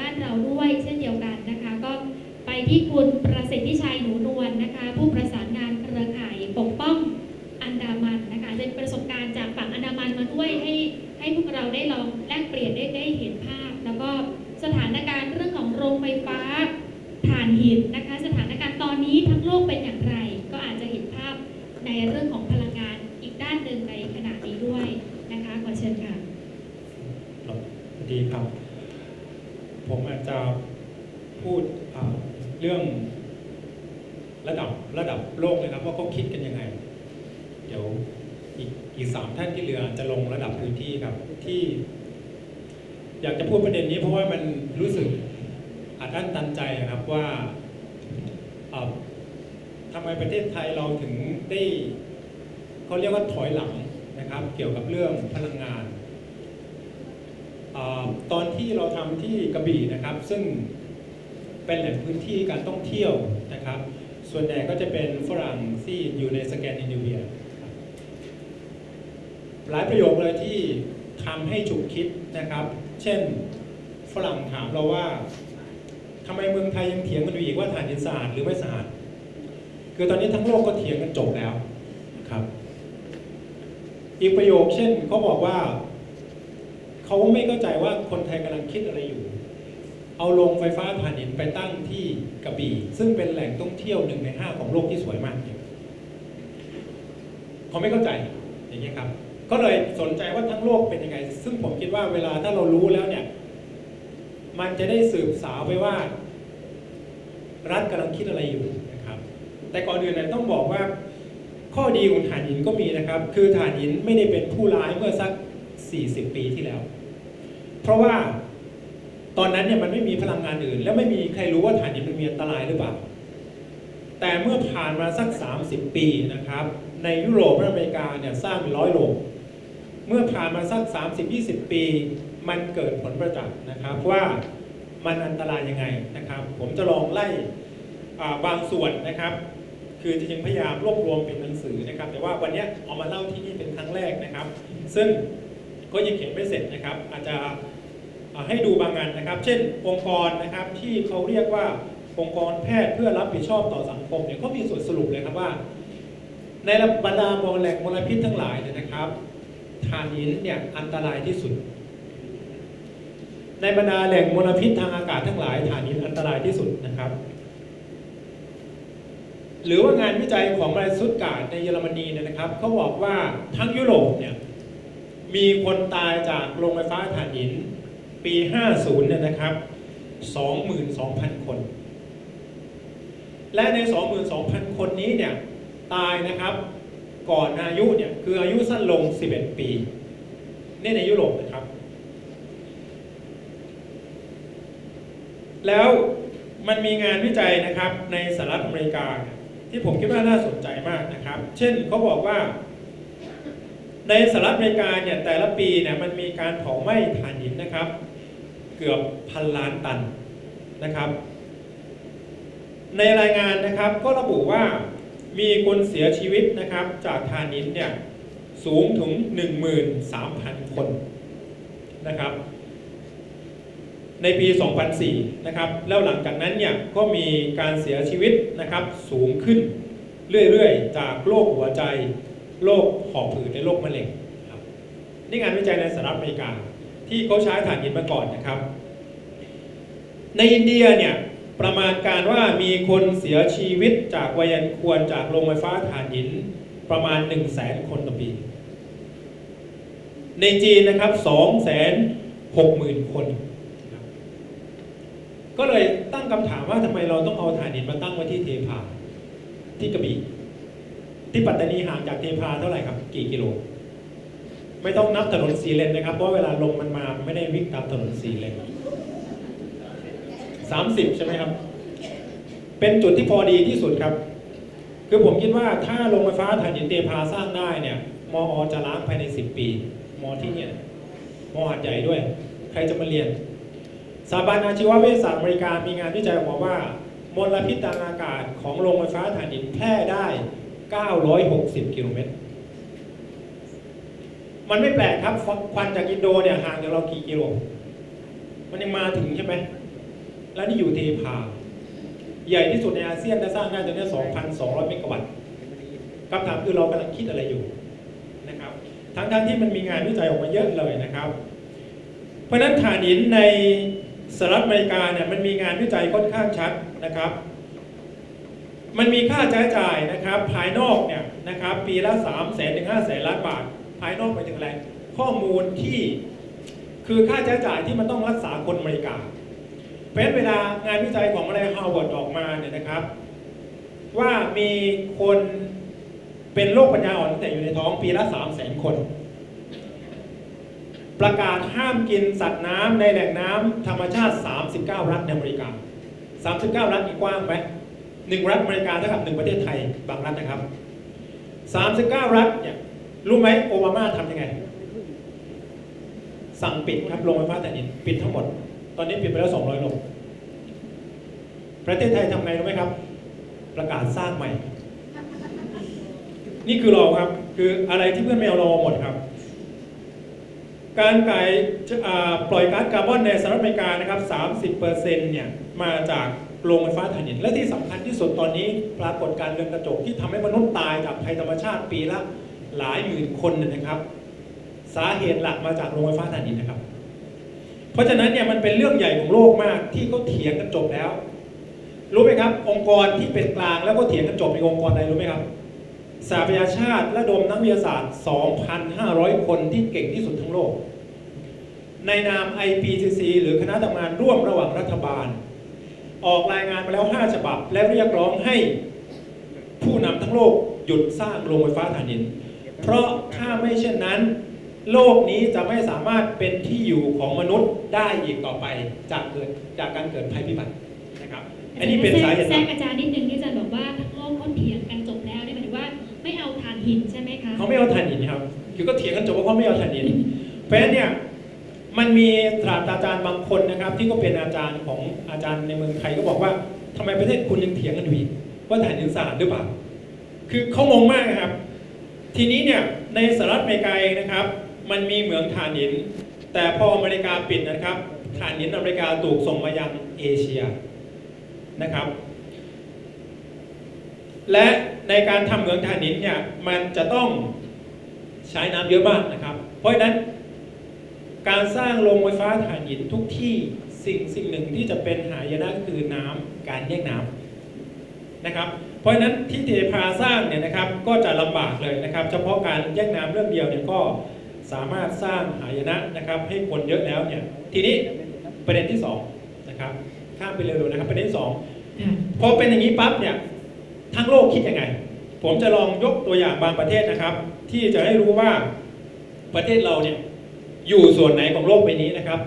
บ้านเราด้วยเช่นเดียวกันนะคะ ก็ไปที่คุณประสิทธิชัยหนูนวลนะคะ ผู้ประสานงานเครือข่ายปกป้องอันดามันนะคะเป็นประสบการณ์จากฝั่งอันดามันมาด้วยให้ให้พวกเราได้ลองแลกเปลี่ยนได้ได้เห็นภาพ แล้วก็สถานการณ์เรื่องของโรงไฟฟ้าถ่านหินนะคะ สถานการณ์ตอนนี้ทั้งโลกเป็นอย่างไร ก็อาจจะเห็นภาพในเรื่องของพลังงานอีกด้านหนึ่งในขณะนี้ด้วยนะคะขอเชิญค่ะครับดีครับ ผมอาจจะพูดเรื่องระดับระดับโลกเลยครับว่าเขาคิดกันยังไง เดี๋ยวอีกอีกสามท่านที่เหลือจะลงระดับพื้นที่ครับที่ อยากจะพูดประเด็นนี้เพราะว่ามันรู้สึกอัดอั้นตันใจอะครับว่าทำไมประเทศไทยเราถึงได้เขาเรียกว่าถอยหลังนะครับ เกี่ยวกับเรื่องพลังงาน ตอนที่เราทำที่กระบี่นะครับ ซึ่งเป็นแหล่งพื้นที่การท่องเที่ยวนะครับ ส่วนใหญ่ก็จะเป็นฝรั่งที่อยู่ในสแกนดิเนเวียหลายประโยคเลยที่ทำให้ฉุกคิดนะครับ เช่นฝรั่งถามเราว่าทำไมเมืองไทยยังเถียงกันอยู่อีกว่าถ่านหินสะอาดหรือไม่สะอาด คือตอนนี้ทั้งโลกก็เถียงกันจบแล้วนะครับ อีกประโยคเช่นเขาบอกว่า เขาไม่เข้าใจว่าคนไทยกำลังคิดอะไรอยู่ เอาโรงไฟฟ้าถ่านหินไปตั้งที่กระบี่ ซึ่งเป็นแหล่งท่องเที่ยวหนึ่งในห้าของโลกที่สวยมากเนี่ยเขาไม่เข้าใจอย่างเงี้ครับ ก็เลยสนใจว่าทั้งโลกเป็นยังไง ซึ่งผมคิดว่าเวลาถ้าเรารู้แล้วเนี่ย มันจะได้สืบสาวไปว่า รัฐกำลังคิดอะไรอยู่นะครับ แต่ก่อนอื่นเนี่ยต้องบอกว่าข้อดีของถ่านหินก็มีนะครับ คือถ่านหินไม่ได้เป็นผู้ร้ายเมื่อสัก 40 ปีที่แล้ว เพราะว่าตอนนั้นเนี่ยมันไม่มีพลังงานอื่น และไม่มีใครรู้ว่าถ่านหินมันมีอันตรายหรือเปล่า แต่เมื่อผ่านมาสัก 30 ปีนะครับ ในยุโรปและอเมริกาเนี่ยสร้างเป็นร้อยโรงเมื่อผ่านมาสัก 30-20 ปี มันเกิดผลประจักษ์นะครับว่ามันอันตรายยังไงนะครับ ผมจะลองไล่บางส่วนนะครับ คือจริงๆพยายามรวบรวมเป็นหนังสือนะครับ แต่ว่าวันนี้เอามาเล่าที่นี่เป็นครั้งแรกนะครับ ซึ่งก็ยังเขียนไม่เสร็จนะครับ อาจจะ ให้ดูบางงานนะครับ เช่น องค์กรนะครับที่เขาเรียกว่าองค์กรแพทย์เพื่อรับผิดชอบต่อสังคมเนี่ยเขามีส่วนสรุปเลยครับว่า ในบรรดามลแหล่งมลพิษทั้งหลายเนี่ยนะครับถ่านหินเนี่ยอันตรายที่สุด ในบรรดาแหล่งมลพิษทางอากาศทั้งหลายถ่านหินอันตรายที่สุดนะครับ หรือว่างานวิจัยของมาสุดกาดในเยอรมนีเนี่ยนะครับเขาบอกว่าทั้งยุโรปเนี่ยมีคนตายจากโรงไฟฟ้าถ่านหิน ปี 50เนี่ยนะครับ 22,000 คน และใน 22,000 คนนี้เนี่ยตายนะครับก่อนอายุเนี่ยคืออายุสั้นลง 11 ปีนี่ในยุโรปนะครับ แล้วมันมีงานวิจัยนะครับในสหรัฐอเมริกาที่ผมคิดว่าน่าสนใจมากนะครับ เช่นเขาบอกว่า ในสหรัฐอเมริกาเนี่ยแต่ละปีเนี่ยมันมีการเผาไหม้ถ่านหินนะครับ เกือบพันล้านตันนะครับ ในรายงานนะครับก็ระบุว่ามีคนเสียชีวิตนะครับจากถ่านินเนี่ยสูงถึง 13,000 คนนะครับ ในปี 2004 นะครับ แล้วหลังจากนั้นเนี่ยก็มีการเสียชีวิตนะครับสูงขึ้นเรื่อยๆ จากโรคหัวใจ โรคหอบหืดในโรคมะเร็งครับนี่งานวิจัยในสหรัฐอเมริกา ที่เขาใช้ถ่านหินมาก่อนนะครับ ในอินเดียเนี่ยประมาณการว่ามีคนเสียชีวิตจากวัยันควรจากโรงไฟฟ้าถ่านหินประมาณ 1 0 0 0 0แสนคนต่อปี ในจีนนะครับ2 6 0 0 0 0คน ก็เลยตั้งคำถามว่าทำไมเราต้องเอาถ่านหินมาตั้งไว้ที่เทพาที่กระบี่ที่ปัตตานีห่างจากเทพาเท่าไหร่ครับ กี่กิโล ไม่ต้องนับถนนสีเลนนะครับ เพราะเวลาลมมันมาไม่ได้วิ่งตามถนนสีเลนสามสิบใช่ไหมครับ เป็นจุดที่พอดีที่สุดครับ คือผมคิดว่าถ้าโรงไฟฟ้าถ่านหินเทพาสร้างได้เนี่ยมอจะล้างภายใน10ปี มอที่เนี่ยมอหัดใหญ่ด้วย ใครจะมาเรียนสถาบันอาชีววิทยาศาสตร์อเมริกามีงานวิจัยออกว่ามลพิษทางอากาศของโรงไฟฟ้าถ่านหินแพร่ได้ 960 กิโลเมตร มันไม่แปลกครับควันจากอินโดเนี่ยห่างจากเรากี่กิโล มันยังมาถึงใช่ไหม แล้วนี่อยู่เทพา ใหญ่ที่สุดในอาเซียนจะสร้างได้ตอนนี้2,200 เมกะวัตต์คำถามคือเรากำลังคิดอะไรอยู่นะครับ ทั้งๆทที่มันมีงานวิจัยออกมาเยอะเลยนะครับ เพราะนั้นถ่านหินในสหรัฐอเมริกาเนี่ยมันมีงานวิจัยค่อนข้างชัดนะครับ มันมีค่าใช้จ่ายนะครับ ภายนอกเนี่ยนะครับ ปีละ3 0 0แสนถึง5 0 0แสนล้านบาท ภายนอกไปถึงอะไร ข้อมูลที่คือค่าใช้จ่ายที่มันต้องรักษาคนอเมริกาเพราะฉะนั้นเวลางานวิจัยของอะไรฮาวเวิร์ดออกมาเนี่ยนะครับ ว่ามีคนเป็นโรคปัญญาอ่อนตั้งแต่อยู่ในท้องปีละ3 0 0แสนคน ประกาศห้ามกินสัตว์น้ำในแหล่งน้ำธรรมชาติ 39 รัฐในอเมริกา 39 รัฐนี่กว้างไหมหนึ่งรัฐอเมริกาเท่ากับหนึ่งประเทศไทยบางรัฐนะครับ 39 รัฐเนี่ย รู้ไหมโอบามาทำยังไง สั่งปิดครับโรงไฟฟ้าถ่านหินปิดทั้งหมด ตอนนี้ปิดไปแล้ว 200โรงประเทศไทยทำไงรู้ไหมครับ ประกาศสร้างใหม่ นี่คือเราครับ คืออะไรที่เพื่อนไม่เอาเราเอหมดครับ การไก่ปล่อยก๊าซคาร์บอนในสหรัฐอเมริกานะครับ 30%เนี่ยมาจากโรงไฟฟ้าถ่านหินและที่สำคัญที่สุดตอนนี้ปรากฏการณ์เรือนกระจกที่ทำให้มนุษย์ตายจากภัยธรรมชาติปีละ หลายหมื่นคนนะครับ สาเหตุหลักมาจากโรงไฟฟ้าถ่านหินนะครับ เพราะฉะนั้นเนี่ยมันเป็นเรื่องใหญ่ของโลกมากที่เขาเถียงกันจบแล้ว รู้ไหมครับ องค์กรที่เป็นกลางแล้วก็เถียงกันจบในองค์กรอะไรรู้ไหมครับสหประชาชาติระดมนักวิทยาศาสตร์ 2,500 คนที่เก่งที่สุดทั้งโลก ในนาม IPCC หรือคณะทำงานร่วมระหว่างรัฐบาล ออกรายงานมาแล้ว 5 ฉบับ และเรียกร้องให้ผู้นำทั้งโลกหยุดสร้างโรงไฟฟ้าถ่านหิน เพราะถ้าไม่เช่นนั้น โลกนี้จะไม่สามารถเป็นที่อยู่ของมนุษย์ได้อีกต่อไปจากเกิดจากการเกิดภัยพิบัตินะครับอันนี้เป็นสาเหตุหแทรลักกอาจารย์นิดนึงที่อาจารย์บอกว่าทั้งโลกเขาเถียงกันจบแล้วเนี่ยหมายถึงว่าไม่เอาถ่านหินใช่ไหมคะเขาไม่เอาถ่านหินครับคือก็เถียงกันจบว่าเขาไม่เอาถ่านหินเพราะฉะนั้นเนี่ยมันมีศาสตราจารย์บางคนนะครับ ที่ก็เป็นอาจารย์ของอาจารย์ในเมืองไทยก็บอกว่าทำไมประเทศคุณยังเถียงกันอยู่อีกว่าถ่านหินสะอาดหรือเปล่า คือเขางงมากนะครับ ทีนี้เนี่ยในสหรัฐอเมริกาเองนะครับ มันมีเหมืองถ่านหิน แต่พออเมริกาปิดนะครับถ่านหินอเมริกาถูกส่งมายังเอเชียนะครับ และในการทำเหมืองถ่านหินเนี่ยมันจะต้องใช้น้ำเยอะมากนะครับ เพราะฉะนั้นการสร้างโรงไฟฟ้าถ่านหินทุกที่สิ่งสิ่งหนึ่งที่จะเป็นหายนะคือน้ำการแยกน้ำนะครับ เพราะฉะนั้นที่เทพาสร้างเนี่ยนะครับก็จะลำบากเลยนะครับ เฉพาะการแยกน้ำเรื่องเดียวเนี่ยก็สามารถสร้างหายนะนะครับ ให้คนเยอะแล้วเนี่ยทีนี้ประเด็นที่สองนะครับข้ามไปเร็วๆนะครับประเด็นที่สองค่ะพอเป็นอย่างนี้ปั๊บเนี่ยทั้งโลกคิดยังไง ผมจะลองยกตัวอย่างบางประเทศนะครับ ที่จะให้รู้ว่าประเทศเราเนี่ยอยู่ส่วนไหนของโลกใบนี้นะครับ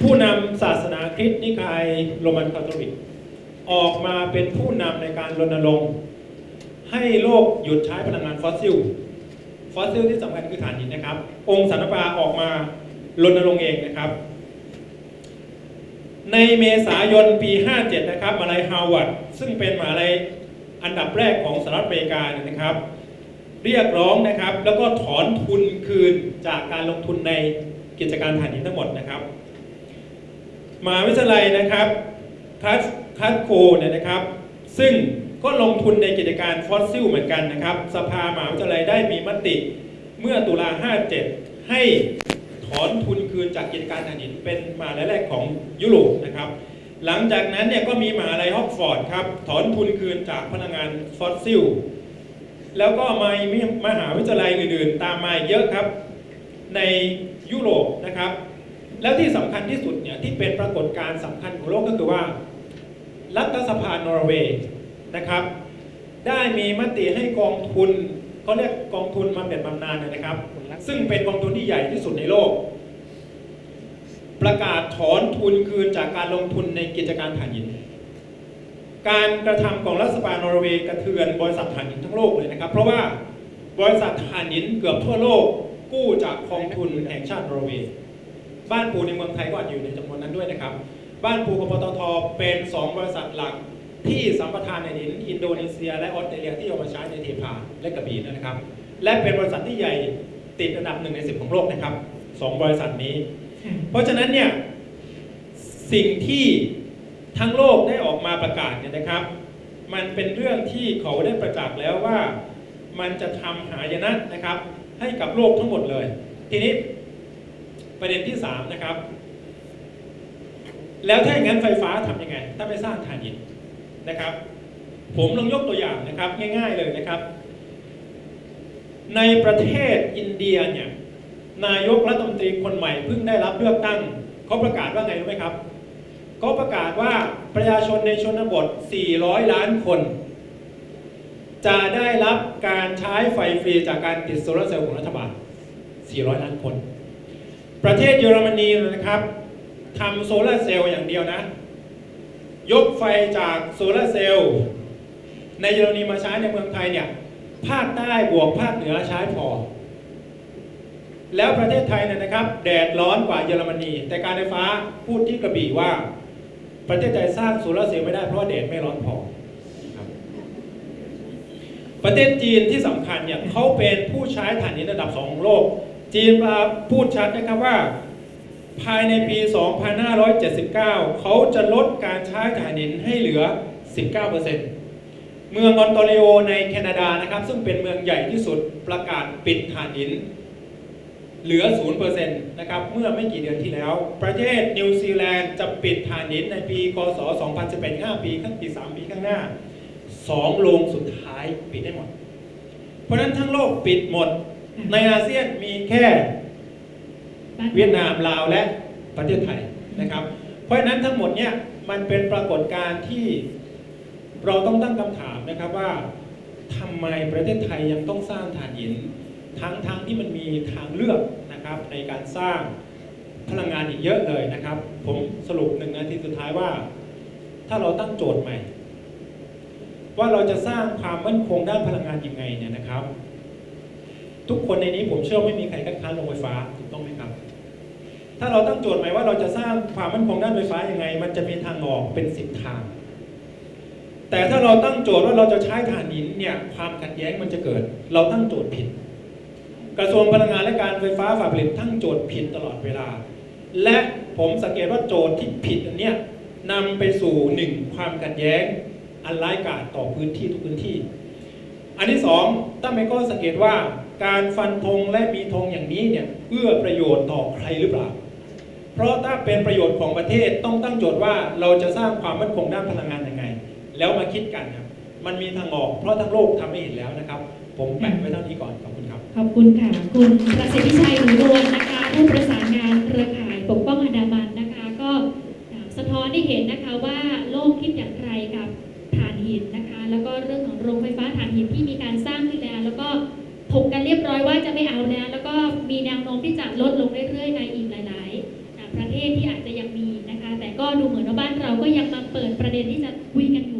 ผู้นำศาสนาคริสต์นิกายโรมันคาทอลิก ออกมาเป็นผู้นำในการรณรงค์ให้โลกหยุดใช้พลังงานฟอสซิล ฟอสซิลที่สำคัญคือถ่านหินนะครับ องค์สันปาออกมารณรงค์เองนะครับ ในเมษายนปี 57 นะครับมหาลัยฮาวาร์ดซึ่งเป็นมหาลัยอันดับแรกของสหรัฐอเมริกาเนี่ยนะครับ เรียกร้องนะครับ แล้วก็ถอนทุนคืนจากการลงทุนในกิจการถ่านหินทั้งหมดนะครับมหาวิทยาลัยนะครับคัส คัสโคเนี่ยนะครับ ซึ่งก็ลงทุนในกิจการฟอสซิลเหมือนกันนะครับ สภามหาวิทยาลัยได้มีมติเมื่อตุลา 57 ให้ถอนทุนคืนจากกิจการถ่านหินเป็นมหาลัยแรกของยุโรปนะครับ หลังจากนั้นเนี่ยก็มีมหาลัยฮอกฟอร์ดครับ ถอนทุนคืนจากพลังงานฟอสซิล แล้วก็มามีมหาวิทยาลัยอื่นๆ ตามมาเยอะครับ ในยุโรปนะครับ แล้วที่สำคัญที่สุดเนี่ยที่เป็นปรากฏการณ์สำคัญของโลกก็คือว่า รัฐสภานอร์เวย์นะครับ ได้มีมติให้กองทุนเขาเรียกกองทุนมาเป็นบำนาญนะครับ ซึ่งเป็นกองทุนที่ใหญ่ที่สุดในโลก ประกาศถอนทุนคืนจากการลงทุนในกิจการถ่านหิน การกระทำของรัฐบานอร์เวย์กระเทือนบริษัทถ่านหินทั้งโลกเลยนะครับ เพราะว่าบริษัทถ่านหินเกือบทั่วโลกกู้จากกองทุนแห่งชาตินอร์เวย์บ้านปูในเมืองไทยก็อาจอยู่ในจำนวนนั้นด้วยนะครับ บ้านปูกับปตทเป็น 2 บริษัทหลักที่สัมปทานในหินอินโดนีเซีย และออสเตรเลียที่เอามาใช้ในเทพาและกระบี่นะครับ และเป็นบริษัทที่ใหญ่ติดอันดับหนึ่งในสิบของโลกนะครับสองบริษัทนี้ เพราะฉะนั้นเนี่ยสิ่งที่ทั้งโลกได้ออกมาประกาศเนี่ยนะครับ มันเป็นเรื่องที่เขาได้ประกษ์แล้วว่ามันจะทำหายนะนะครับ ให้กับโลกทั้งหมดเลย ทีนี้ประเด็นที่สามนะครับ แล้วถ้าอย่างนั้นไฟฟ้าทำยังไง ถ้าไม่สร้างถ่านหินนะครับ ผมลองยกตัวอย่างนะครับ ง่ายๆเลยนะครับ ในประเทศอินเดียเนี่ยนายกรัฐมนตรีคนใหม่เพิ่งได้รับเลือกตั้งเขาประกาศว่าไงรู้ไหมครับเขาประกาศว่าประชาชนในชนบท 400 ล้านคน จะได้รับการใช้ไฟฟรีจากการติดโซลาร์เซลล์ของรัฐบาล 400 ล้านคน ประเทศเยอรมนีนะครับ ทำโซลาร์เซลล์อย่างเดียวนะ ยกไฟจากโซลาร์เซลล์ในเยอรมนีมาใช้ในเมืองไทยเนี่ยภาคใต้บวกภาคเหนือใช้พอ แล้วประเทศไทยเนี่ยนะครับ แดดร้อนกว่าเยอรมนี แต่การไฟฟ้าพูดที่กระบี่ว่า ประเทศไทยสร้างโซลาร์เซลล์ไม่ได้เพราะว่าแดดไม่ร้อนพอประเทศจีนที่สำคัญเนี่ยเขาเป็นผู้ใช้ถ่านหินระดับสองของโลก จีนมาพูดชัดนะครับว่า ภายในปี 2579 เขาจะลดการใช้ถ่านหินให้เหลือ 19%เมืองออนโตริโอในแคนาดานะครับ ซึ่งเป็นเมืองใหญ่ที่สุดประกาศปิดถ่านหิน เหลือ 0%นะครับ เมื่อไม่กี่เดือนที่แล้ว ประเทศนิวซีแลนด์จะปิดถ่านหินในปี คศ 2011 5ปีข้างปี 3 ปีข้างหน้า 2 โรงสุดท้ายปิดได้หมด เพราะนั้นทั้งโลกปิดหมด ในอาเซียนมีแค่ เวียดนามลาวและประเทศไทยนะครับ เพราะฉะนั้นทั้งหมดเนี่ยมันเป็นปรากฏการณ์ที่เราต้องตั้งคำถามนะครับว่าทำไมประเทศไทยยังต้องสร้างถ่านหิน ทั้งทั้งที่มันมีทางเลือกนะครับในการสร้างพลังงานอีกเยอะเลยนะครับ ผมสรุปหนึ่งนาทีสุดท้ายว่า ถ้าเราตั้งโจทย์ใหม่ ว่าเราจะสร้างความมั่นคงด้านพลังงานยังไงเนี่ยนะครับ ทุกคนในนี้ผมเชื่อไม่มีใครคัดค้านโรงไฟฟ้าถูกต้องไหมครับ ถ้าเราตั้งโจทย์หม่ว่าเราจะสร้างความมั่นคงด้านไฟฟ้ายังไง มันจะมีทางออกเป็นสิบทาง แต่ถ้าเราตั้งโจทย์ว่าเราจะใช้ถ่านหินเนี่ยความขัดแย้งมันจะเกิด เราตั้งโจทย์ผิด กระทรวงพลังงานและการไฟฟ้าฝ่ายผลิตตั้งโจทย์ผิดตลอดเวลา และผมสังเกตว่าโจทย์ที่ผิดอันเนี้ยนำไปสู่หนึ่งความขัดแย้งอันร้ายกาจต่อพื้นที่ทุกพื้นที่ อันที่สองตั้งเป็สังเกตว่าการฟันธงและมีธงอย่างนี้เนี่ยเอื้อประโยชน์ต่อใครหรือเปล่า เพราะถ้าเป็นประโยชน์ของประเทศต้องตั้งโจทย์ว่าเราจะสร้างความมั่นคงด้านพลังงานยังไง แล้วมาคิดกันครับมันมีทางออกเพราะทั้งโลกทำให้เห็นแล้วนะครับ ผมแปะไว้เท่านี้ก่อนขอบคุณครับ ขอบคุณค่ะ คุณประสิทธิชัยหนูนวลนะคะ ผู้ประสานงานเครือข่ายปกป้องอันดามันนะคะ ก็สะท้อนให้เห็นนะคะว่าโลกคิดอย่างไรกับถ่านหินนะคะ แล้วก็เรื่องของโรงไฟฟ้าถ่านหินที่มีการสร้างขึ้นแล้ว แล้วก็ถกกันเรียบร้อยว่าจะไม่เอาแล้ว แล้วก็มีแนวโน้มที่จะลดลงเรื่อยๆในอีกหลาย ประเทศที่อาจจะยังมีนะคะ แต่ก็ดูเหมือนว่าบ้านเราก็ยังมาเปิดประเด็นที่จะคุยกันอยู่